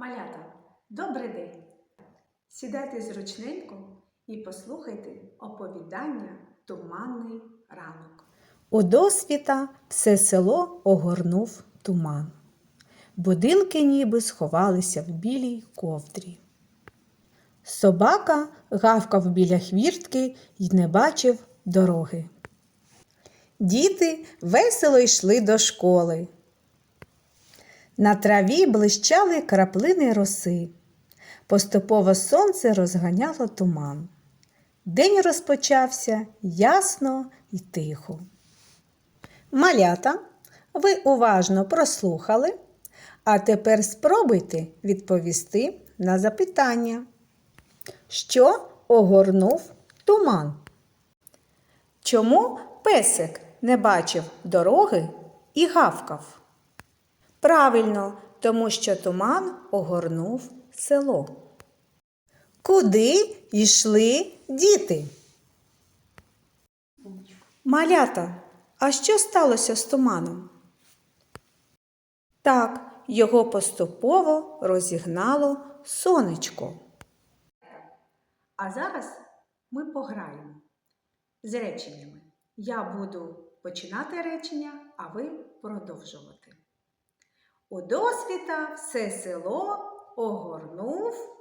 Малята, добрий день! Сідайте зручненько і послухайте оповідання Туманний ранок. У досвіта все село огорнув туман. Будинки ніби сховалися в білій ковдрі. Собака гавкав біля хвіртки й не бачив дороги. Діти весело йшли до школи. На траві блищали краплини роси. Поступово сонце розганяло туман. День розпочався ясно й тихо. Малята, ви уважно прослухали, а тепер спробуйте відповісти на запитання. Що огорнув туман? Чому песик не бачив дороги і гавкав? Правильно, тому що туман огорнув село. Куди йшли діти? Малята, а що сталося з туманом? Так, його поступово розігнало сонечко. А зараз ми пограємо з реченнями. Я буду починати речення, а ви продовжувати. У досвіта все село огорнув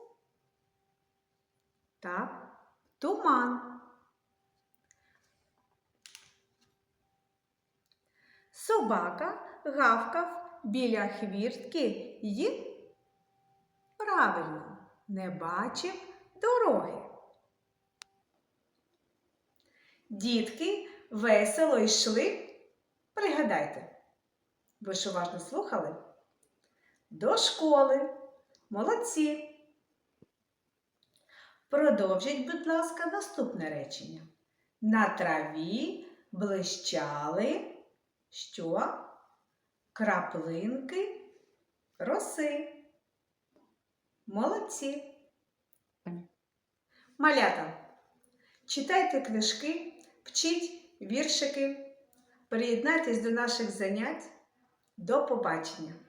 так, туман. Собака гавкав біля хвіртки й правильно не бачив дороги. Дітки весело йшли. Пригадайте, ви ж уважно слухали? До школи. Молодці. Продовжіть, будь ласка, наступне речення. На траві блищали що? Краплинки роси. Молодці. Малята. Читайте книжки, вчіть віршики, приєднайтесь до наших занять. До побачення!